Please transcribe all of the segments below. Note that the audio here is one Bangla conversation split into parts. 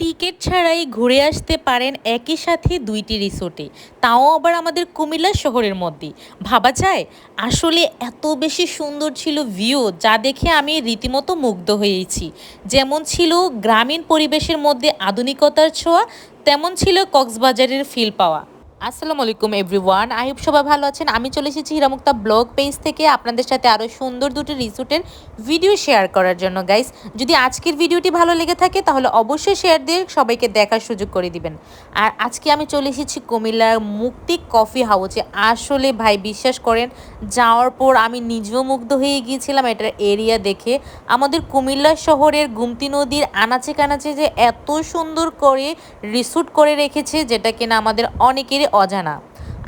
টিকিট ছাড়াই ঘুরে আসতে পারেন একই সাথে দুইটি রিসোর্টে। তাও আবার আমাদের কুমিল্লা শহরের মধ্যে। ভাবা যায়, আসলে এত বেশি সুন্দর ছিল ভিউ যা দেখে আমি রীতিমতো মুগ্ধ হয়েছি। যেমন ছিল গ্রামীণ পরিবেশের মধ্যে আধুনিকতার ছোঁয়া, তেমন ছিল কক্সবাজারের ফিল পাওয়া। আসসালামু আলাইকুম এভরিওয়ান আই হোপ সবাই ভালো আছেন। আমি চলে এসেছি হিরামুক্তা ব্লগ পেজ থেকে আপনাদের সাথে আরও সুন্দর দুটি রিসোর্টের ভিডিও শেয়ার করার জন্য। গাইস যদি আজকের ভিডিওটি ভালো লেগে থাকে, তাহলে অবশ্যই শেয়ার দিয়ে সবাইকে দেখার সুযোগ করে দিবেন। আর আজকে আমি চলে এসেছি কুমিল্লার মুক্তি কফি হাউসে আসলে ভাই, বিশ্বাস করেন, যাওয়ার পর আমি নিজেও মুগ্ধ হয়ে গিয়েছিলাম এটার এরিয়া দেখে। আমাদের কুমিল্লা শহরের গুমতি নদীর আনাচে কানাচে যে এত সুন্দর করে রিসোর্ট করে রেখেছে, যেটা কিনা আমাদের অনেকেরই অজানা।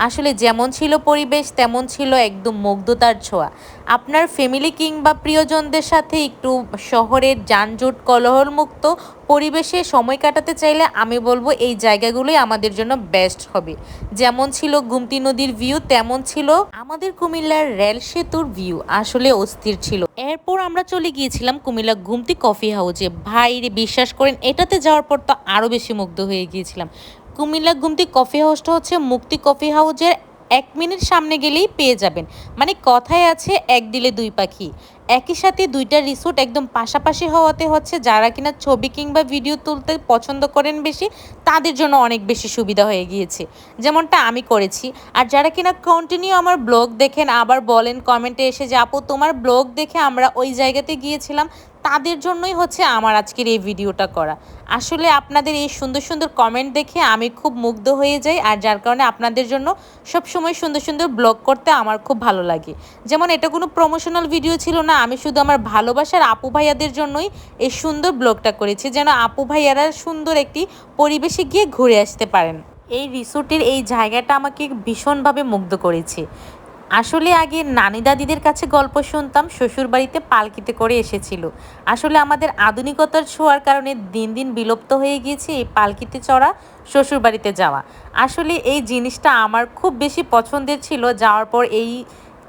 আসলে যেমন ছিল পরিবেশ, তেমন ছিল একদম মুগ্ধতার ছোঁয়া। আপনার ফ্যামিলি কিংবা প্রিয়জনদের সাথে একটু শহরের যানজট কলহলমুক্ত পরিবেশে সময় কাটাতে চাইলে আমি বলব এই জায়গাগুলোই আমাদের জন্য বেস্ট হবে। যেমন ছিল গুমতি নদীর ভিউ তেমন ছিল আমাদের কুমিল্লার রেল সেতুর ভিউ আসলে অস্থির ছিল। এরপর আমরা চলে গিয়েছিলাম কুমিল্লা গুমতি কফি হাউসে ভাই বিশ্বাস করেন, এটাতে যাওয়ার পর তো আরও বেশি মুগ্ধ হয়ে গিয়েছিলাম। কুমিল্লা গুমতি কফি হাউসটা হচ্ছে মুক্তি কফি হাউজের এক মিনিট সামনে গেলেই পেয়ে যাবেন। মানে কথায় আছে, এক দিলে দুই পাখি। একই সাথে দুইটা রিসোর্ট একদম পাশাপাশি হওয়াতে হচ্ছে, যারা কিনা ছবি কিংবা ভিডিও তুলতে পছন্দ করেন বেশি, তাদের জন্য অনেক বেশি সুবিধা হয়ে গিয়েছে। যেমনটা আমি করেছি। আর যারা কিনা কন্টিনিউ আমার ব্লগ দেখেন, আবার বলেন কমেন্টে এসে যে, আপু, তোমার ব্লগ দেখে আমরা ওই জায়গাতে গিয়েছিলাম তাদের জন্যই হচ্ছে আমার আজকের এই ভিডিওটা করা। আসলে আপনাদের এই সুন্দর সুন্দর কমেন্ট দেখে আমি খুব মুগ্ধ হয়ে যাই, আর যার কারণে আপনাদের জন্য সব সময় সুন্দর সুন্দর ব্লগ করতে আমার খুব ভালো লাগে। যেমন এটা কোনো প্রমোশনাল ভিডিও ছিল না, আমি শুধু আমার ভালোবাসার আপু ভাইয়াদের জন্যই এই সুন্দর ব্লগটা করেছি, যেন আপু ভাইয়ারা সুন্দর একটি পরিবেশে গিয়ে ঘুরে আসতে পারেন। এই রিসোর্টের এই জায়গাটা আমাকে ভীষণভাবে মুগ্ধ করেছে। আসলে আগে নানি দাদিদের কাছে গল্প শুনতাম শ্বশুর বাড়িতে পালকিতে করে এসেছিল। আসলে আমাদের আধুনিকতার ছোঁয়ার কারণে দিন দিন বিলুপ্ত হয়ে গিয়েছে এই পালকিতে চড়া শ্বশুর বাড়িতে যাওয়া। আসলে এই জিনিসটা আমার খুব বেশি পছন্দের ছিল, যাওয়ার পর এই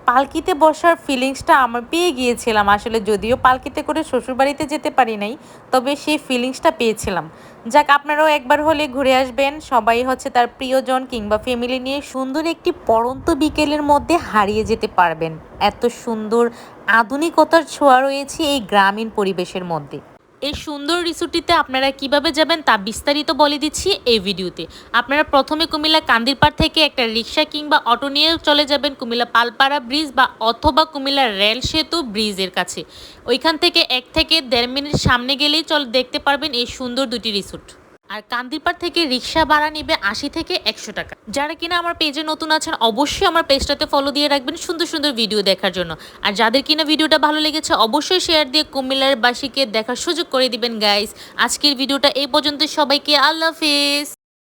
পালকিতে বসার ফিলিংসটা আমার পেয়ে গিয়েছিলাম আসলে যদিও পালকিতে করে শ্বশুরবাড়িতে যেতে পারি নাই, তবে সেই ফিলিংসটা পেয়েছিলাম। যাক, আপনারাও একবার হলে ঘুরে আসবেন। সবাই হচ্ছে তার প্রিয়জন কিংবা ফ্যামিলি নিয়ে সুন্দর একটি পরন্ত বিকেলের মধ্যে হারিয়ে যেতে পারবেন। এত সুন্দর আধুনিকতার ছোঁয়া রয়েছে এই গ্রামীণ পরিবেশের মধ্যে। এই সুন্দর রিসোর্টটিতে আপনারা কীভাবে যাবেন তা বিস্তারিত বলে দিচ্ছি এই ভিডিওতে। আপনারা প্রথমে কুমিল্লা কান্দিরপাড় থেকে একটা রিক্সা কিংবা অটো নিয়ে চলে যাবেন কুমিল্লা পালপাড়া ব্রিজ বা অথবা কুমিল্লা রেল সেতু ব্রিজের কাছে। ওইখান থেকে এক থেকে দেড় মিনিট সামনে গেলেই চল দেখতে পারবেন এই সুন্দর দুটি রিসোর্ট। আর কান্দিপাড় থেকে রিক্সা ভাড়া নিবে আশি থেকে একশো টাকা। যারা কিনা আমার পেজে নতুন আছেন, অবশ্যই আমার পেজটাতে ফলো দিয়ে রাখবেন সুন্দর সুন্দর ভিডিও দেখার জন্য। আর যাদের কিনা ভিডিওটা ভালো লেগেছে, অবশ্যই শেয়ার দিয়ে কুমিল্লার বাসীকে দেখার সুযোগ করে দিবেন গাইস আজকের ভিডিওটা এই পর্যন্ত, সবাইকে আল্লাহ হাফেজ।